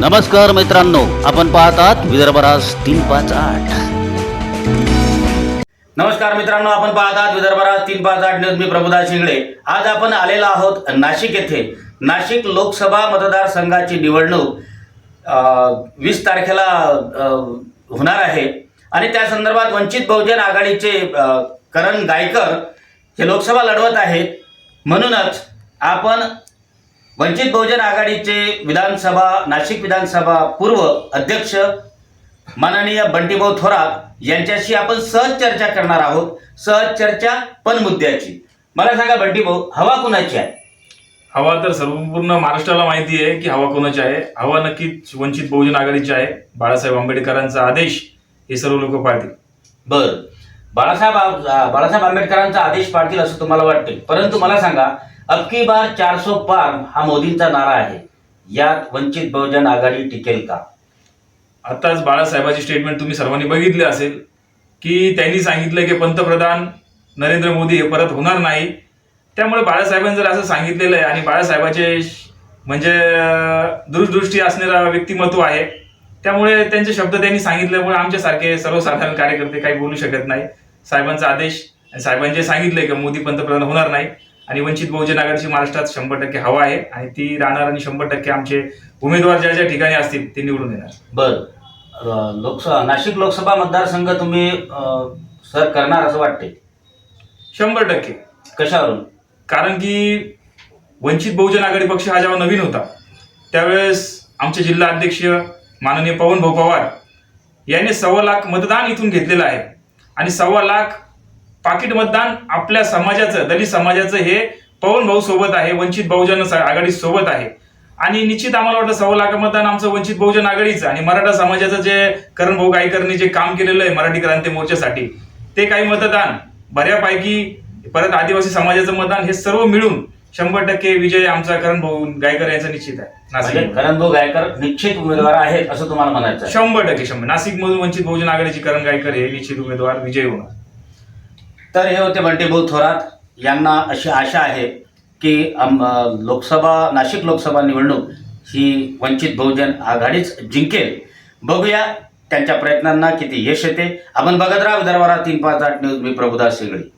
नमस्कार मित्रांनो आपण पाहतात विदर्भराज तीन पाच आठ. नमस्कार मित्रांनो आपण पाहतात विदर्भराज तीन पाच आठ न्यूज. मी प्रभुदास शिंगळे. आज आपण आलेलो आहोत नाशिक येथे. नाशिक लोकसभा मतदारसंघाची निवडणूक वीस तारखेला होणार आहे. आणि त्या संदर्भात वंचित बहुजन आघाडीचे करण गायकर हे लोकसभा लढवत आहेत. म्हणूनच आपण वंचित बहुजन आघाडीचे विधानसभा नाशिक विधानसभा पूर्व अध्यक्ष माननीय बंटीभाऊ थोरात यांच्याशी आपण सहज चर्चा करणार आहोत. सहज चर्चा पण मुद्द्याची. मला सांगा बंटीभाऊ हवा कुणाची आहे? हवा तर संपूर्ण महाराष्ट्राला माहिती आहे की हवा कोणाची आहे. हवा नक्कीच वंचित बहुजन आघाडीची आहे. बाळासाहेब आंबेडकरांचा आदेश हे सर्व लोक पाळतील. बर. बाळासाहेब बाळासाहेब आंबेडकरांचा आदेश पाळतील असं तुम्हाला वाटते परंतु मला सांगा अबकी बार चारसो पार हा मोदींचा नारा आहे. यात वंचित बहुजन आघाडी टिकेल का? आताच बाळासाहेबांची स्टेटमेंट तुम्ही सर्वांनी बघितली असेल की त्यांनी सांगितलं की पंतप्रधान नरेंद्र मोदी हे परत होणार नाही. त्यामुळे बाळासाहेबांनी जर असं सांगितलेलं आहे आणि बाळासाहेबाचे म्हणजे दूरदृष्टी असणारा व्यक्तिमत्व आहे त्यामुळे त्यांचे शब्द त्यांनी सांगितल्यामुळे आमच्यासारखे सर्वसाधारण कार्यकर्ते काही बोलू शकत नाही. साहेबांचा आदेश आणि साहेबांनी जे सांगितलंय की मोदी पंतप्रधान होणार नाही. आणि वंचित बहुजन आघाडीची महाराष्ट्रात शंभर टक्के हवा आहे आणि ती राहणार आणि शंभर टक्के आमचे उमेदवार ज्या ज्या ठिकाणी असतील ते निवडून येणार. बर. लोकसभा नाशिक लोकसभा मतदारसंघ तुम्ही सर करणार असं वाटते शंभर टक्के. कशावरून? कारण की वंचित बहुजन आघाडी पक्ष हा जेव्हा नवीन होता त्यावेळेस आमचे जिल्हा अध्यक्ष माननीय पवन भाऊ पवार यांनी सव्वा लाख मतदान इथून घेतलेलं आहे. आणि सव्वा लाख पाकिट मतदान आपल्या समाजाचं दलित समाजाचं हे पवन भाऊ सोबत आहे वंचित बहुजन आघाडी सोबत आहे. आणि निश्चित आम्हाला वाटतं सव्वा लाख मतदान आमचं वंचित बहुजन आघाडीचं आणि मराठा समाजाचं जे करण भाऊ गायकरने जे काम केलेलं आहे मराठी क्रांती मोर्चासाठी ते काही मतदान बऱ्यापैकी परत आदिवासी समाजाचं मतदान हे सर्व मिळून शंभर टक्के विजय आमचा करण भाऊ गायकर यांचा निश्चित आहे. म्हणजे नाशिक. करणभाऊ गायकर निश्चित उमेदवार आहेत असं तुम्हाला म्हणायचं. शंभर टक्के शंभर. नाशिक मधून वंचित बहुजन आघाडीची करण गायकर हे निश्चित उमेदवार विजय होणार. तर हे होते बंटीभाऊ थोरात. यांना अशी आशा आहे की आम- लोकसभा नाशिक लोकसभा निवडणूक ही वंचित बहुजन आघाडीच जिंकेल. बघूया त्यांच्या प्रयत्नांना किती यश येते. आपण बघत राहा विदर्भाला तीन पाच आठ न्यूज मी प्रभुदास शिगळे